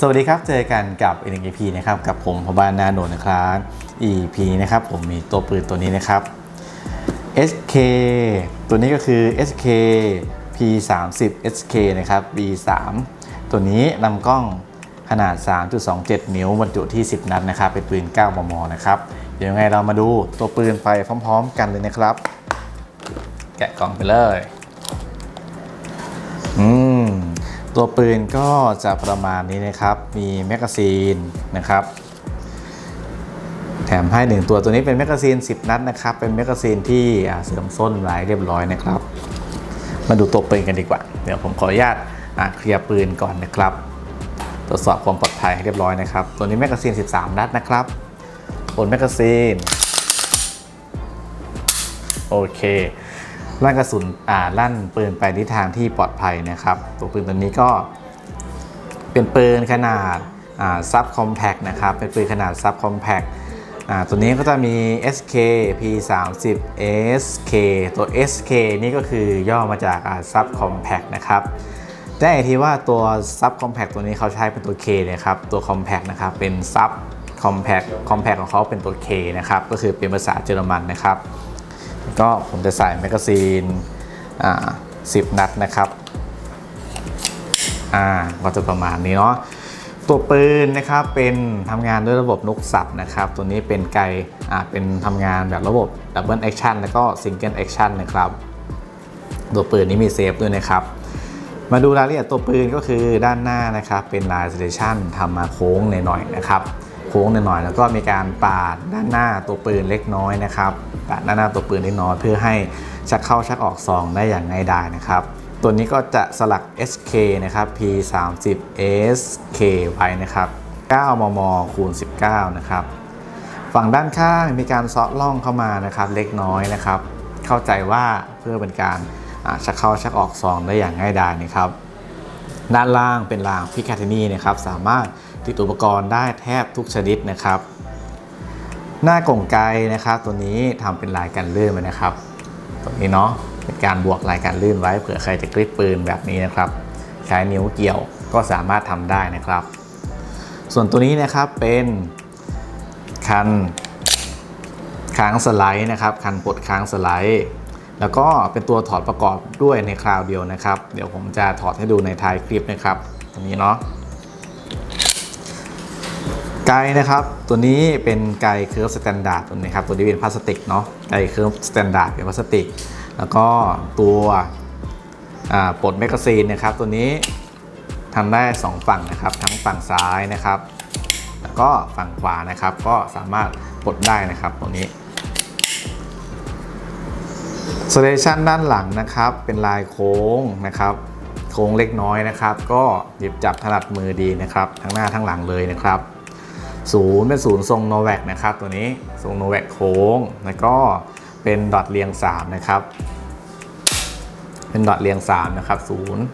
สวัสดีครับ เจอกันกับอีกหนึ่ง EP นะครับ กับผมพบานนาโนนนะครับ EP นะครับ ผมมีตัวปืนตัวนี้นะครับ SK ตัวนี้ก็คือ SK P30 SK นะครับ B3 ตัวนี้ลำกล้องขนาด 3.27 นิ้วบรรจุที่ 10 นัดนะครับ เป็นปืน 9 มม นะครับ เดี๋ยวยังไงเรามาดูตัวปืนไปพร้อม ๆ กันเลยนะครับ แกะกล่องไปเลย ตัวปืนก็จะประมาณนี้นะครับ มีแมกกาซีนนะครับ แถมให้หนึ่งตัวตัวนี้เป็นแมกกาซีน 10 นัดนะครับ เป็นแมกกาซีนที่เสริมส้นลายเรียบร้อยนะครับ มาดูตัวปืนกันดีกว่า เดี๋ยวผมขออนุญาตเคลียร์ปืนก่อนนะครับ ตรวจสอบความปลอดภัยให้เรียบร้อยนะครับ ตัวนี้แมกกาซีน 13 นัดนะครับบนแมกกาซีน โอเค ลั่นกระสุนอ่าลั่นปืนไปทิศทางที่ปลอดภัยนะครับ ตัวปืนตัวนี้ก็เป็นปืนขนาดซับคอมแพกนะครับ เป็นปืนขนาดซับคอมแพกตัวนี้ก็จะมี SK P30 SK ตัว SK นี่ก็คือย่อมาจากซับคอมแพกนะครับได้อีกทีว่าตัวซับคอมแพกตัวนี้เขาใช้เป็นตัว K นะครับ ตัวคอมแพกนะครับ เป็นซับคอมแพกคอมแพกของเขาเป็นตัว K นะครับ ก็คือเป็นภาษาเยอรมันนะครับ ก็ผมจะใส่แมกกาซีนอ่า10นัดนะครับอ่าก็จะประมาณนี้เนาะตัวปืนนะครับเป็นทำงานด้วยระบบนกสับนะครับ ตัวนี้เป็นไกอ่าเป็นทำงานแบบระบบดับเบิลแอคชั่นแล้วก็ซิงเกิลแอคชั่นนะครับ ตัวปืนนี้มีเซฟด้วยนะครับ มาดูรายละเอียดตัวปืนก็คือด้านหน้านะครับ เป็นลายสเตชันทำมาโค้งหน่อยๆนะครับ ค้งหน่อยๆแล้วก็มีการปาดด้านหน้าตัวปืนเล็กน้อยนะครับปาดด้านหน้าตัวปืนเล็กน้อยเพื่อให้ชักเข้าชักออกซองได้อย่างง่ายดายนะครับ ตัวนี้ก็จะสลัก SK นะครับ P30 SK ไว้นะครับ 9 มม คูณ 19 นะครับ ฝั่งด้านข้างมีการซาะล่องเข้ามานะครับเล็กน้อยนะครับ เข้าใจว่าเพื่อเป็นการชักเข้าชักออกซองได้อย่างง่ายดายนะครับ ด้านล่างเป็นรางพิคาเทนีนะครับสามารถ ติดอุปกรณ์ได้แทบทุกชนิดนะครับ หน้ากล่องไกนะครับ ตัวนี้ทำเป็นลายกันลื่นไว้นะครับ ตัวนี้เนาะเป็นการบวกลายกันลื่นไว้เผื่อใครจะกริปปืนแบบนี้นะครับ ใช้นิ้วเกี่ยวก็สามารถทำได้นะครับ ส่วนตัวนี้นะครับเป็นคันค้างสไลด์นะครับ คันปลดค้างสไลด์แล้วก็เป็นตัวถอดประกอบด้วยในคราวเดียวนะครับ เดี๋ยวผมจะถอดให้ดูในท้ายคลิปนะครับตรงนี้เนาะ ไกด์นะครับ ตัวนี้เป็นไกด์เคิร์ฟสแตนดาร์ดตัวนี้ครับ ตัวนี้เป็นพลาสติกเนาะ ไกด์เคิร์ฟสแตนดาร์ดเป็นพลาสติก แล้วก็ตัวอ่าปลดแมกกาซีนนะครับ ตัวนี้ทำได้ 2 ฝั่งนะครับ ทั้งฝั่งซ้ายนะครับ แล้วก็ฝั่งขวานะครับ ก็สามารถปลดได้นะครับตัวนี้สเตชันด้านหลังนะครับ เป็นลายโค้งนะครับ โค้งเล็กน้อยนะครับ ก็หยิบจับถนัดมือดีนะครับ ทั้งหน้าทั้งหลังเลยนะครับ ศูนย์เป็นศูนย์ทรงโนแวกนะครับตัวนี้ทรงโนแวกโค้งแล้วก็เป็นดอทเรียง3นะครับเป็นดอทเรียง3นะครับศูนย์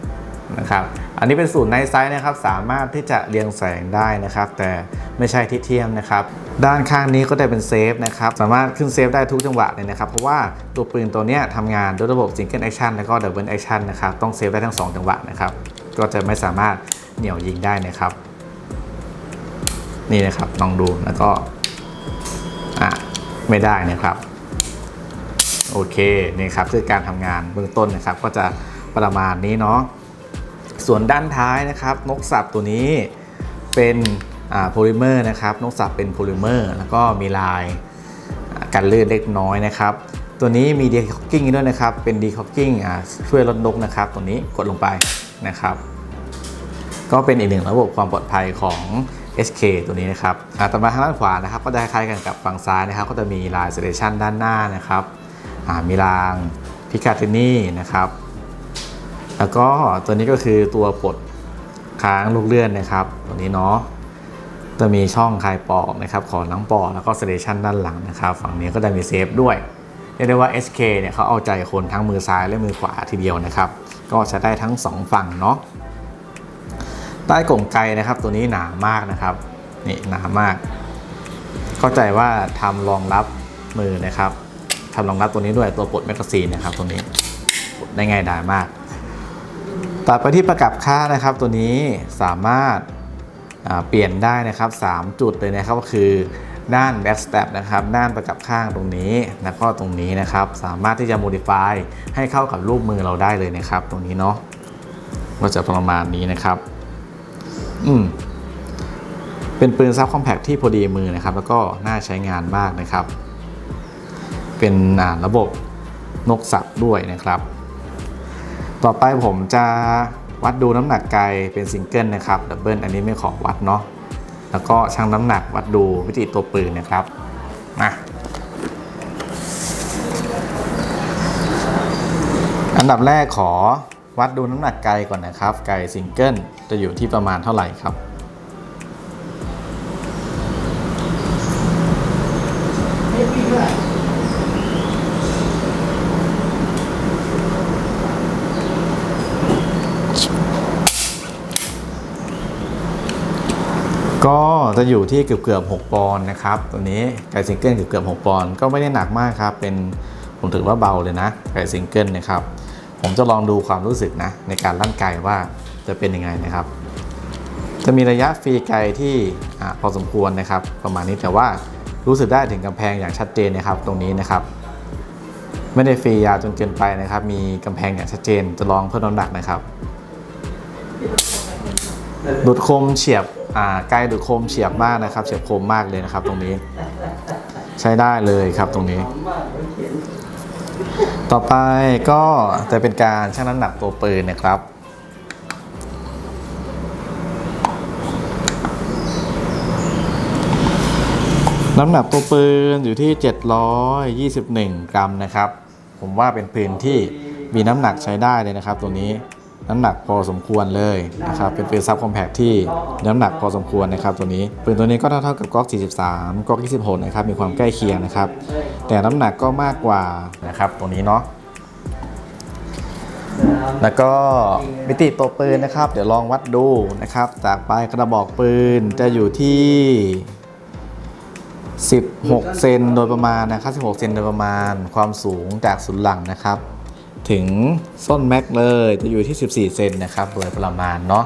นะครับอันนี้เป็นศูนย์ในไซส์นะครับสามารถที่จะเรียงแสงได้นะครับ แต่ไม่ใช่ทิศเทียมนะครับด้านข้างนี้ก็ได้เป็นเซฟนะครับสามารถขึ้นเซฟได้ทุกจังหวะเลยนะครับ เพราะว่าตัวปืนตัวนี้ทำงานด้วยระบบ Single Action แล้วก็ Double Action นะครับต้องเซฟได้ทั้ง 2 จังหวะนะครับก็จะไม่สามารถเหนี่ยวยิงได้นะครับ นี่นะครับลองดูแล้วก็อะไม่ได้นะครับโอเคนี่ครับคือการทำงานเบื้องต้นนะครับ ก็จะประมาณนี้เนาะส่วนด้านท้ายนะครับ นกสับตัวนี้เป็นโพลิเมอร์นะครับ นกสับเป็นโพลิเมอร์แล้วก็มีลายอ่ากันลื่นเล็กน้อยนะครับ ตัวนี้มีดีคอกกิ้งด้วยนะครับ เป็นดีคอกกิ้งช่วยลดนกนะครับ ตัวนี้กดลงไปนะครับ ก็เป็นอีกหนึ่งระบบความปลอดภัยของ SK ตัวนี้นะครับต่อมาทางด้านขวานะครับก็จะคล้ายๆกันกับฝั่งซ้ายนะครับ ก็จะมีลายสเตชันด้านหน้านะครับมีรางพิคาเทนี่นะครับ แล้วก็ตัวนี้ก็คือตัวปลดค้างลูกเลื่อนนะครับ ตัวนี้เนาะจะมีช่องคลายปอกนะครับของน้ำปอกแล้วก็สเตชันด้านหลังนะครับ ฝั่งนี้ก็จะมีเซฟด้วยเรียกได้ว่า SK เนี่ยเขาเอาใจคนทั้งมือซ้ายและมือขวาทีเดียวนะครับ ก็ใช้ได้ทั้งสองฝั่งเนาะ ใต้กล่องไกนะครับ ตัวนี้หนามากนะครับนี่หนามาก เข้าใจว่าทำรองรับมือนะครับทำรองรับตัวนี้ด้วยตัวปลดแมกกาซีนนะครับตัวนี้ได้ง่ายดายมาก ต่อไปที่ประกับค่านะครับ ตัวนี้สามารถาเปลี่ยนได้นะครับ 3 จุดเลยนะครับก็คือด้าน back step นะครับด้านประกับข้างตรงนี้แล้วก็ตรงนี้นะครับ สามารถที่จะ modify ให้เข้ากับรูปมือเราได้เลยนะครับ ตรงนี้เนาะก็จะประมาณนี้นะครับ อืมเป็นปืนซับคอมแพคที่พอดีมือนะครับ แล้วก็น่าใช้งานมากนะครับ เป็นระบบนกสับด้วยนะครับ ต่อไปผมจะวัดดูน้ำหนักไกลเป็นซิงเกิลนะครับดับเบิลอันนี้ไม่ขอวัดเนาะแล้วก็ชั่งน้ำหนักวัดดูวิธีตัวปืนนะครับมาอันดับแรกขอ วัดดูน้ำหนักไกลก่อนนะครับ ไกลซิงเกิลจะอยู่ที่ประมาณเท่าไหร่ครับ ก็จะอยู่ที่เกือบเกือบ6ปอนด์นะครับ ตัวนี้ไก่ซิงเกิลเกือบเกือบ6ปอนด์ก็ไม่ได้หนักมากครับ เป็นผมถือว่าเบาเลยนะ ไก่ซิงเกิลนะครับ ผมจะลองดูความรู้สึกนะ ในการลั่นไก่ว่าจะเป็นยังไงนะครับ จะมีระยะฟรีไกลที่อพอสมควรนะครับ ประมาณนี้แต่ว่ารู้สึกได้ถึงกำแพงอย่างชัดเจนนะครับ ตรงนี้นะครับ ไม่ได้ฟรียาวจนเกินไปนะครับ มีกำแพงอย่างชัดเจน จะลองเพิ่มน้ำหนักนะครับดูดคมเฉียบไกลดูดคมเฉียบมากนะครับ เฉียบคมมากเลยนะครับ ตรงนี้ ใช้ได้เลยครับตรงนี้ ต่อไปก็จะเป็นการชั่งน้ำหนักตัวปืนนะครับ น้ำหนักตัวปืนอยู่ที่ 721 กรัมนะครับ ผมว่าเป็นปืนที่มีน้ำหนักใช้ได้เลยนะครับตัวนี้ น้ำหนักพอสมควรเลยนะครับเป็นปืนซับคอมแพคที่น้ำหนักพอสมควรนะครับตัวนี้ปืนตัวนี้ก็เท่ากับก๊อก 43ก๊อก 26 นะครับมีความใกล้เคียงนะครับ แต่น้ำหนักก็มากกว่านะครับตัวนี้เนาะแล้วก็มิติตัวปืนนะครับ เดี๋ยวลองวัดดูนะครับ จากปลายกระบอกปืนจะอยู่ที่ 16 เซนโดยประมาณนะครับ 16 เซนโดยประมาณความสูงจากศูนย์หลังนะครับ ถึงส้นแม็กเลยจะอยู่ที่ 14 เซนนะครับโดยประมาณเนาะ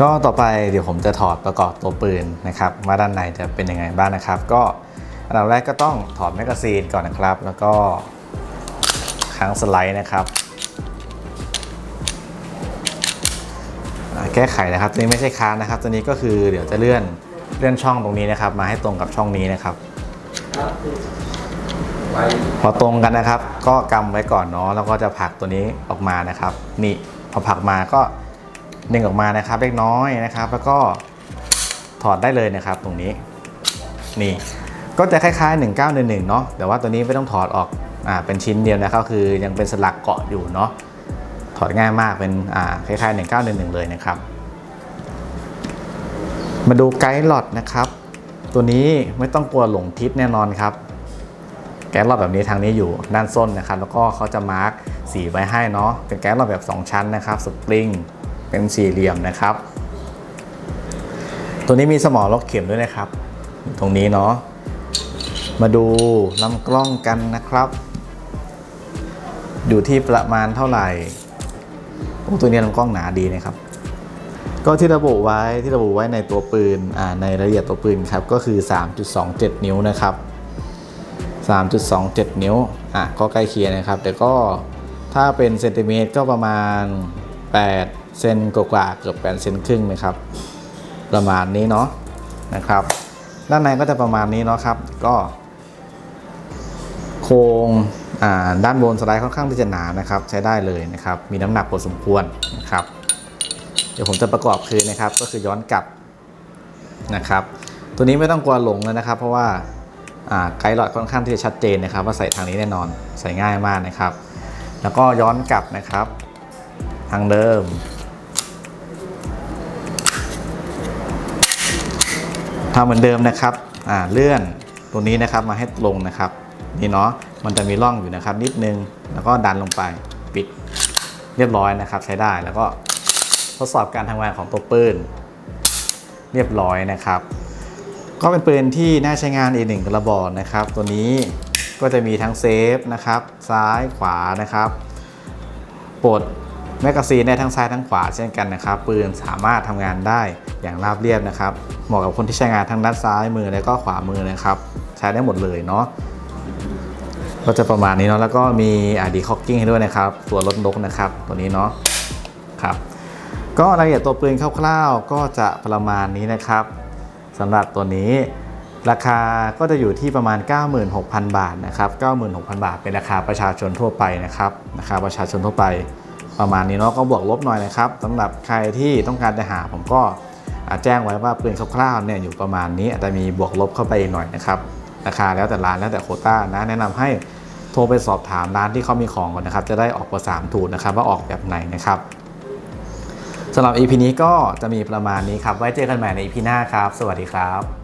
ก็ต่อไปเดี๋ยวผมจะถอดประกอบตัวปืนนะครับว่าด้านในจะเป็นยังไงบ้างนะครับ ก็อันดับแรกก็ต้องถอดแมกกาซีนก่อนนะครับ แล้วก็ค้างสไลด์นะครับแก้ไขนะครับตัวนี้ไม่ใช่ค้านนะครับ ตัวนี้ก็คือเดี๋ยวจะเลื่อนเลื่อนช่องตรงนี้นะครับ มาให้ตรงกับช่องนี้นะครับ พอตรงกันนะครับ ก็กำไว้ก่อนเนาะแล้วก็จะผักตัวนี้ออกมานะครับ นี่พอผักมาก็ดึงออกมานะครับเล็กน้อยนะครับ แล้วก็ถอดได้เลยนะครับ ตรงนี้ นี่ ก็จะคล้ายๆ 1911เนาะแต่ว่าตัวนี้ไม่ต้องถอดออกอ่าเป็นชิ้นเดียวนะครับคือยังเป็นสลักเกาะอยู่เนาะถอดง่ายมากเป็นอ่าคล้ายๆ 1911 เลยนะครับ มาดูไกด์หลอดนะครับ ตัวนี้ไม่ต้องกลัวหลงทิศแน่นอนครับ แก๊สหลอดแบบนี้ทางนี้อยู่ด้านส้นนะครับ แล้วก็เขาจะมาร์กสีไว้ให้เนาะเป็นแก๊สหลอดแบบ 2 ชั้นนะครับสปริงเป็นสี่เหลี่ยมนะครับ ตัวนี้มีสมอล็อกเข็มด้วยนะครับ ตรงนี้เนาะมาดูลำกล้องกันนะครับ อยู่ที่ประมาณเท่าไหร่โอ้ตัวนี้ลำกล้องหนาดีนะครับก็ที่ระบุไว้ที่ระบุไว้ในตัวปืนในรายละเอียดตัวปืนครับก็คือ 3.27 นิ้วนะครับ 3.27 นิ้ว อะ ก็ใกล้เคียงนะครับ แต่ก็ถ้าเป็นเซนติเมตรก็ประมาณ 8 เซนกว่าๆเกือบ8เซนครึ่งนะครับ ประมาณนี้เนาะ นะครับ ด้านในก็จะประมาณนี้เนาะครับ ก็ โครงอ่าด้านบนสไลด์ค่อนข้างที่จะหนานะครับ ใช้ได้เลยนะครับ มีน้ำหนักพอสมควรนะครับ เดี๋ยวผมจะประกอบคืนนะครับ ก็คือย้อนกลับนะครับ ตัวนี้ไม่ต้องกลัวหลงเลยนะครับ เพราะว่า ไกด์หลอดค่อนข้างที่จะชัดเจนนะครับ ว่าใส่ทางนี้แน่นอนใส่ง่ายมากนะครับ แล้วก็ย้อนกลับนะครับ ทางเดิมทำเหมือนเดิมนะครับอ่าเลื่อนตรงนี้นะครับมาให้ตรงนะครับนี่เนาะมันจะมีร่องอยู่นะครับ นิดนึงแล้วก็ดันลงไปปิดเรียบร้อยนะครับ ใช้ได้แล้วก็ทดสอบการทำงานของตัวปืนเรียบร้อยนะครับ ก็เป็นปืนที่น่าใช้งานอีกหนึ่งกระบอกนะครับ ตัวนี้ก็จะมีทั้งเซฟนะครับ ซ้ายขวานะครับปลดแมกกาซีนได้ทั้งซ้ายทั้งขวาเช่นกันนะครับ ปืนสามารถทำงานได้อย่างราบเรียบนะครับ เหมาะกับคนที่ใช้งานทั้งด้านซ้ายมือและก็ขวามือนะครับ ใช้ได้หมดเลยเนาะก็จะประมาณนี้เนาะแล้วก็มีอ่าดีคอกกิ้งให้ด้วยนะครับ ตัวรถนกนะครับ ตัวนี้เนาะครับก็รายละเอียดตัวปืนคร่าวๆ ก็จะประมาณนี้นะครับ สำหรับตัวนี้ ราคาก็จะอยู่ที่ประมาณ 96,000 บาทนะครับ96,000 บาท เป็นราคาประชาชนทั่วไปนะครับราคาประชาชนทั่วไปประมาณนี้เนาะก็บวกลบหน่อยนะครับสำหรับใครที่ต้องการจะหาผมก็แจ้งไว้ว่าปืนคร่าวๆเนี่ยอยู่ประมาณนี้อาจจะมีบวกลบเข้าไปหน่อยนะครับราคาแล้วแต่ร้านแล้วแต่โคต้านะแนะนำให้โทรไปสอบถามร้านที่เขามีของก่อนนะครับ จะได้ออกประสามถูกนะครับ ว่าออกแบบไหนนะครับ สำหรับ EP นี้ก็จะมีประมาณนี้ครับ ไว้เจอกันใหม่ใน EP หน้าครับ สวัสดีครับ